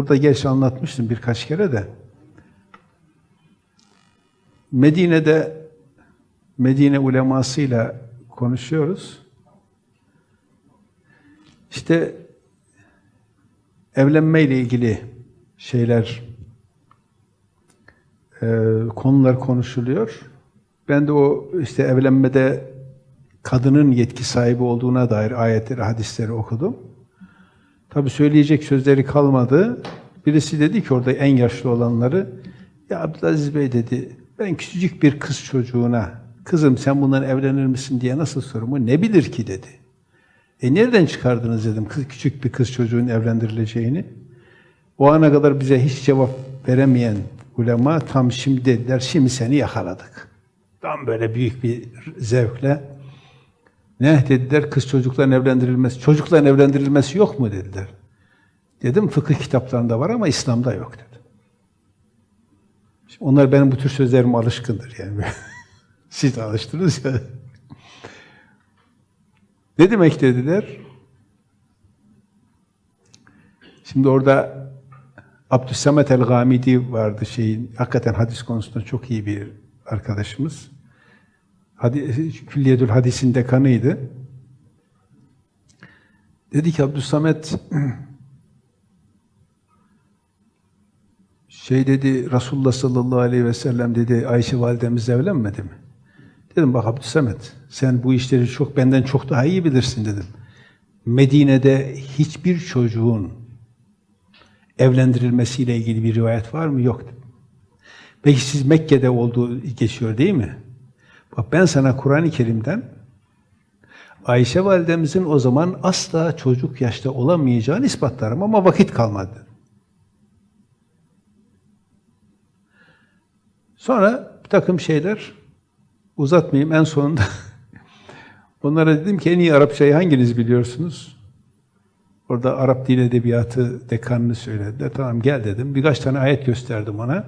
Burada geç anlatmıştım birkaç kere de. Medine'de Medine ulemasıyla konuşuyoruz. İşte evlenmeyle ilgili şeyler, e, konular konuşuluyor. Ben de o işte evlenmede kadının yetki sahibi olduğuna dair ayetleri, hadisleri okudum. Tabi söyleyecek sözleri kalmadı. Birisi dedi ki orada en yaşlı olanları, ya Abdülaziz Bey dedi, ben küçücük bir kız çocuğuna, kızım sen bundan evlenir misin diye nasıl sorumu ne bilir ki dedi. E nereden çıkardınız dedim kız, küçük bir kız çocuğun evlendirileceğini. O ana kadar bize hiç cevap veremeyen ulema tam şimdi dediler, şimdi seni yakaladık. Tam böyle büyük bir zevkle. Ne dediler? Kız çocukların evlendirilmesi, çocukların evlendirilmesi yok mu dediler. Dedim fıkıh kitaplarında var ama İslam'da yok dedim. Şimdi onlar benim bu tür sözlerime alışkındır yani. Siz alıştınız ya. Ne demek dediler? Şimdi orada Abdüssamet el-Gamidi vardı şeyin, hakikaten hadis konusunda çok iyi bir arkadaşımız. Hadis, Külliyedül Hadis'in dekanıydı. Dedi ki Abdüssamet şey dedi Resulullah sallallahu aleyhi ve sellem dedi Ayşe validemiz evlenmedi mi? Dedim bak Abdüssamet sen bu işleri çok benden çok daha iyi bilirsin dedim. Medine'de hiçbir çocuğun evlendirilmesiyle ilgili bir rivayet var mı? Yok. Peki siz Mekke'de olduğu geçiyor değil mi? Bak ben sana Kur'an-ı Kerim'den Ayşe validemizin o zaman asla çocuk yaşta olamayacağını ispatlarım ama vakit kalmadı. Sonra bir takım şeyler uzatmayayım en sonunda onlara dedim ki en iyi Arapçayı hanginiz biliyorsunuz? Orada Arap Dil Edebiyatı dekanını söylediler. Tamam gel dedim. Birkaç tane ayet gösterdim ona.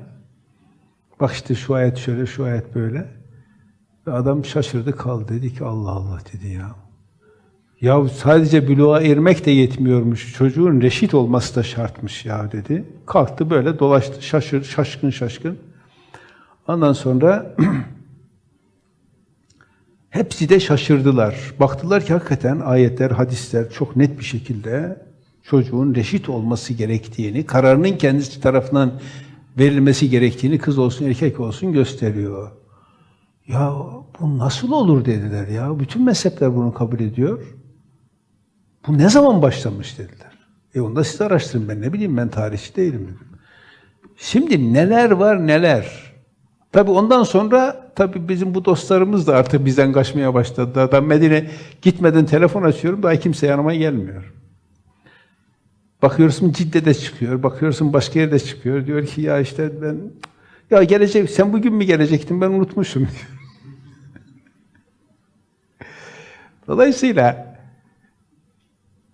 Bak işte şu ayet şöyle, şu ayet böyle. Adam şaşırdı kaldı. Dedi ki Allah Allah dedi ya. Ya sadece büluğa ermek de yetmiyormuş. Çocuğun reşit olması da şartmış ya dedi. Kalktı böyle dolaştı şaşır, şaşkın şaşkın. Ondan sonra hepsi de şaşırdılar. Baktılar ki hakikaten ayetler, hadisler çok net bir şekilde çocuğun reşit olması gerektiğini, kararının kendisi tarafından verilmesi gerektiğini kız olsun erkek olsun gösteriyor. Ya bu nasıl olur dediler ya. Bütün mezhepler bunu kabul ediyor. Bu ne zaman başlamış dediler. E onu da siz araştırın ben ne bileyim ben tarihçi değilim dedim. Şimdi neler var neler. Tabi ondan sonra tabi bizim bu dostlarımız da artık bizden kaçmaya başladı. Adam Medine gitmeden telefon açıyorum daha kimse yanıma gelmiyor. Bakıyorsun Cidde'de çıkıyor, bakıyorsun başka yerde çıkıyor. Diyor ki ya işte ben ya gelecek sen bugün mü gelecektin ben unutmuşum. Dolayısıyla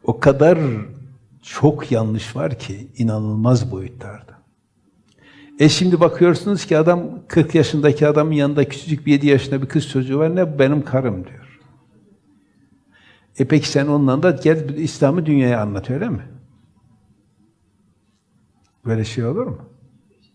o kadar çok yanlış var ki inanılmaz boyutlarda. E şimdi bakıyorsunuz ki adam 40 yaşındaki adamın yanında küçücük bir 7 yaşında bir kız çocuğu var ne benim karım diyor. E peki sen onunla da gel İslam'ı dünyaya anlat öyle mi? Böyle şey olur mu?